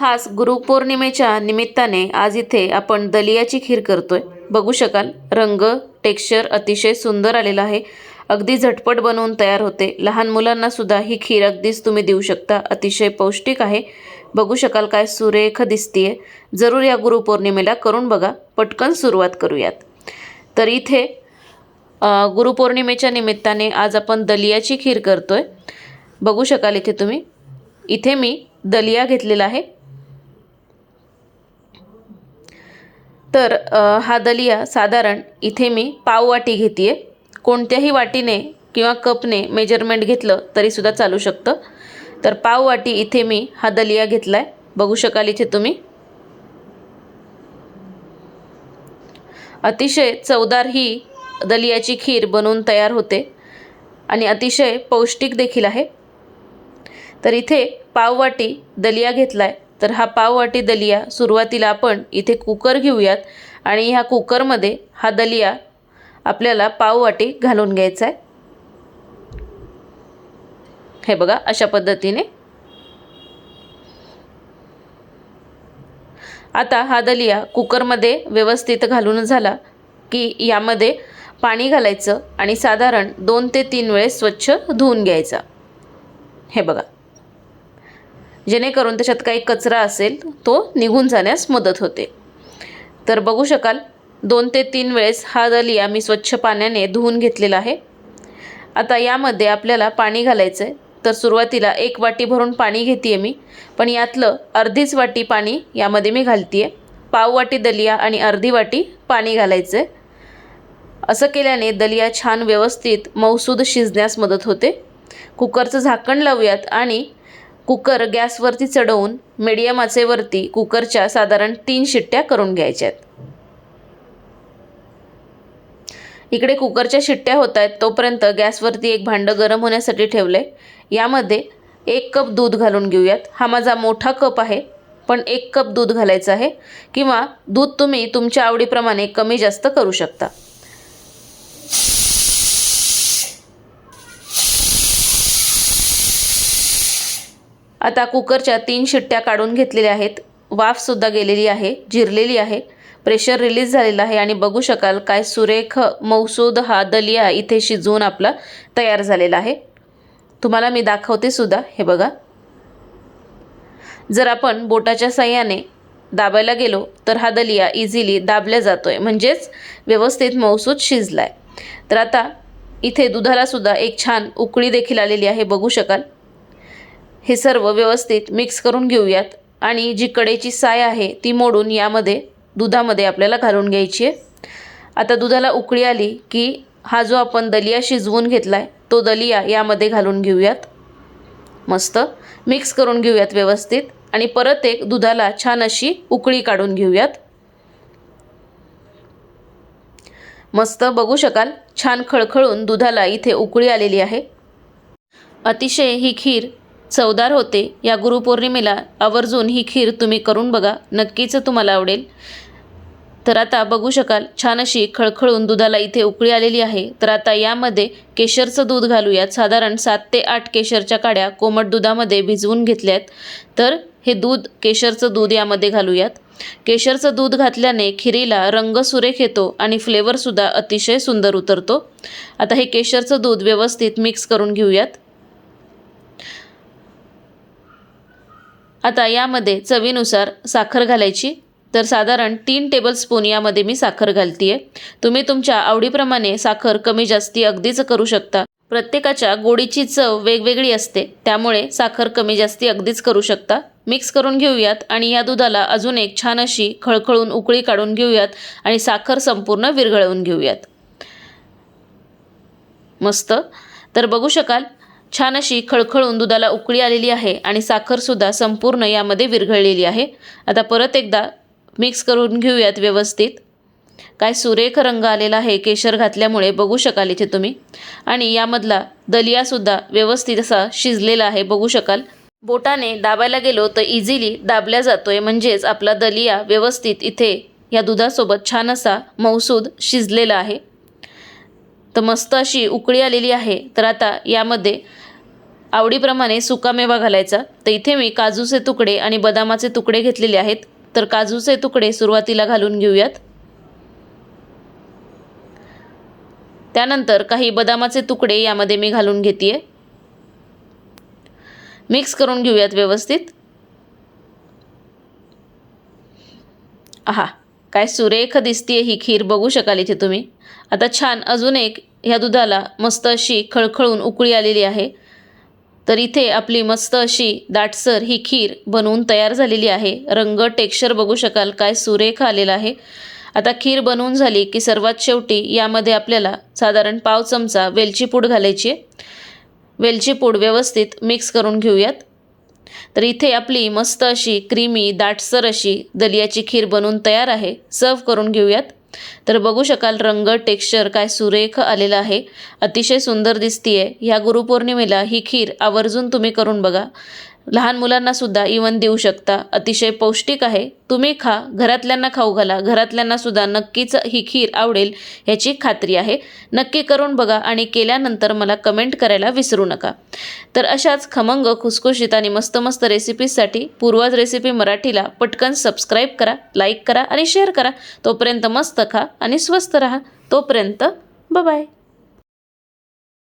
खास गुरुपौर्णिमेच्या निमित्ताने आज इथे आपण दलियाची खीर करतोय. बघू शकाल रंग टेक्स्चर अतिशय सुंदर आलेला आहे. अगदी झटपट बनवून तयार होते. लहान मुलांना सुद्धा ही खीर अगदीच तुम्ही देऊ शकता. अतिशय पौष्टिक आहे. बघू शकाल काय सुरेख दिसतीये. जरूर या गुरुपौर्णिमेला करून बघा. पटकन सुरुवात करूयात. तर इथे गुरुपौर्णिमेच्या निमित्ताने आज आपण दलियाची खीर करतोय. बघू शकाल इथे तुम्ही. इथे मी दलिया घेतलेला आहे. तर हा दलिया साधारण इथे मी पाव वाटी घेते कोणत्याही वाटीने किंवा कपने मेजरमेंट घेतलं तरीसुद्धा चालू शकतं. तर पाव वाटी इथे मी हा दलिया घेतला आहे बघू शकाल इथे तुम्ही. अतिशय चवदार ही दलियाची खीर बनवून तयार होते आणि अतिशय पौष्टिक देखील आहे. तर इथे पाववाटी दलिया घेतला आहे तर हा पाववाटी दलिया सुरुवातीला आपण इथे कुकर घेऊयात आणि ह्या कुकरमध्ये हा दलिया आपल्याला पाववाटी घालून घ्यायचा आहे. हे बघा अशा पद्धतीने. आता हा दलिया कुकरमध्ये व्यवस्थित घालून झाला की यामध्ये पाणी घालायचं आणि साधारण दोन ते तीन वेळेस स्वच्छ धुवून घ्यायचा. हे बघा. जेणेकरून त्याच्यात काही कचरा असेल तो निघून जाण्यास मदत होते. तर बघू शकाल दोन ते तीन वेळेस हा दलिया मी स्वच्छ पाण्याने धुवून घेतलेला आहे. आता यामध्ये आपल्याला पाणी घालायचं आहे तर सुरुवातीला एक वाटी भरून पाणी घेते मी पण यातलं अर्धीच वाटी पाणी यामध्ये मी घालते आहे पाव वाटी दलिया आणि अर्धी वाटी पाणी घालायचं आहे असं केल्याने दलिया छान व्यवस्थित मौसूद शिजण्यास मदत होते. कुकरचं झाकण लावूयात आणि कुकर गॅसवरती चढवून मिडियम आचेवरती कुकरच्या साधारण तीन शिट्ट्या करून घ्यायच्यात. इकडे कुकरच्या शिट्ट्या होत आहेत तोपर्यंत गॅसवरती एक भांडं गरम होण्यासाठी ठेवलं आहे यामध्ये एक कप दूध घालून घेऊयात. हा माझा मोठा कप आहे पण एक कप दूध घालायचं आहे किंवा दूध तुम्ही तुमच्या आवडीप्रमाणे कमी जास्त करू शकता. आता कुकरच्या तीन शिट्ट्या काढून घेतलेल्या आहेत. वाफसुद्धा गेलेली आहे जिरलेली आहे. प्रेशर रिलीज झालेलं आहे आणि बघू शकाल काय सुरेख मौसूद हा दलिया इथे शिजवून आपला तयार झालेला आहे. तुम्हाला मी दाखवते सुद्धा हे बघा. जर आपण बोटाच्या साह्याने दाबायला गेलो तर हा दलिया इझिली दाबल्या आहे म्हणजेच व्यवस्थित मौसूद शिजला आहे तर आता इथे दुधालासुद्धा एक छान उकळी देखील आलेली आहे बघू शकाल. हे सर्व व्यवस्थित मिक्स करून घेऊयात. आणि जी कडेची साय आहे ती मोडून यामध्ये दुधामध्ये आपल्याला घालून घ्यायची आहे. आता दुधाला उकळी आली की हा जो आपण दलिया शिजवून घेतला आहे तो दलिया यामध्ये घालून घेऊयात. मस्त. मिक्स करून घेऊयात व्यवस्थित. आणि परत एक दुधाला छान अशी उकळी काढून घेऊयात. मस्त. बघू शकाल? छान खळखळून दुधाला इथे उकळी आलेली आहे. अतिशय ही खीर चवदार होते. या गुरुपौर्णिमेला आवर्जून ही खीर तुम्ही करून बघा. नक्कीच तुम्हाला आवडेल. तर आता बघू शकाल छान अशी खळखळून दुधाला इथे उकळी आलेली आहे. तर आता यामध्ये केशरचं दूध घालूयात. साधारण सात ते आठ केशरच्या काड्या कोमट दुधामध्ये भिजवून घेतल्यात. तर हे दूध केशरचं दूध यामध्ये घालूयात. केशरचं दूध घातल्याने खिरीला रंग सुरेख येतो आणि फ्लेवरसुद्धा अतिशय सुंदर उतरतो. आता हे केशरचं दूध व्यवस्थित मिक्स करून घेऊयात. आता यामध्ये चवीनुसार साखर घालायची. तर साधारण तीन टेबलस्पून यामध्ये मी साखर घालते आहे तुम्ही तुमच्या आवडीप्रमाणे साखर कमी जास्ती अगदीच करू शकता. प्रत्येकाच्या गोडीची चव वेगवेगळी असते. त्यामुळे साखर कमी जास्ती अगदीच करू शकता. मिक्स करून घेऊयात आणि या दुधाला अजून एक छान अशी खळखळून उकळी काढून घेऊयात आणि साखर संपूर्ण विरघळवून घेऊयात. मस्त. तर बघू शकाल छान अशी खळखळून दुधाला उकळी आलेली आहे आणि साखरसुद्धा संपूर्ण यामध्ये विरघळलेली आहे. आता परत एकदा मिक्स करून घेऊयात व्यवस्थित. काय सुरेख रंग आलेला आहे केशर घातल्यामुळे बघू शकाल इथे तुम्ही. आणि यामधला दलियासुद्धा व्यवस्थित असा शिजलेला आहे बघू शकाल. बोटाने दाबायला गेलो तर इझिली दाबल्या जातोय म्हणजेच आपला दलिया व्यवस्थित इथे या दुधासोबत छान असा मौसूद शिजलेला आहे. तर मस्त अशी उकळी आलेली आहे. तर आता यामध्ये आवडीप्रमाणे सुकामेवा घालायचा. तर इथे मी काजूचे तुकडे आणि बदामाचे तुकडे घेतलेले आहेत. तर काजूचे तुकडे सुरुवातीला घालून घेऊयात. त्यानंतर काही बदामाचे तुकडे यामध्ये मी घालून घेते मिक्स करून घेऊयात व्यवस्थित. आहा काय सुरेख दिसतीये ही खीर. बघू शकाल इथे तुम्ही. आता छान अजून एक ह्या दुधाला मस्त अशी खळखळून उकळी आलेली आहे. तर इथे आपली मस्त अशी दाटसर ही खीर बनवून तयार झालेली आहे. रंग टेक्स्चर बघू शकाल काय सुरेख आलेला आहे. आता खीर बनवून झाली की सर्वात शेवटी यामध्ये आपल्याला साधारण पाव चमचा वेलची पूड घालायची आहे. वेलची पूड व्यवस्थित मिक्स करून घेऊयात. तर इथे आपली मस्त अशी क्रीमी दाटसर अशी दलियाची खीर बनवून तयार आहे. सर्व करून घेऊयात. तर बघू शकाल रंग टेक्स्चर काय सुरेख आलेलं आहे. अतिशय सुंदर दिसतीये. ह्या गुरुपौर्णिमेला ही खीर आवर्जून तुम्ही करून बघा. लहान मुलांना सुद्धा इवन देऊ शकता. अतिशय पौष्टिक आहे. तुम्ही खा. घरातल्यांना खाऊ घाला. घरातल्यांना सुद्धा नक्कीच ही खीर आवडेल ह्याची खात्री आहे. नक्की करून बघा आणि केल्यानंतर मला कमेंट करायला विसरू नका. तर अशाच खमंग खुसखुशीत आणि मस्त मस्त रेसिपीजसाठी पूर्वज रेसिपी मराठीला पटकन सबस्क्राईब करा लाईक करा आणि शेअर करा. तोपर्यंत मस्त खा आणि स्वस्त राहा. तोपर्यंत बाय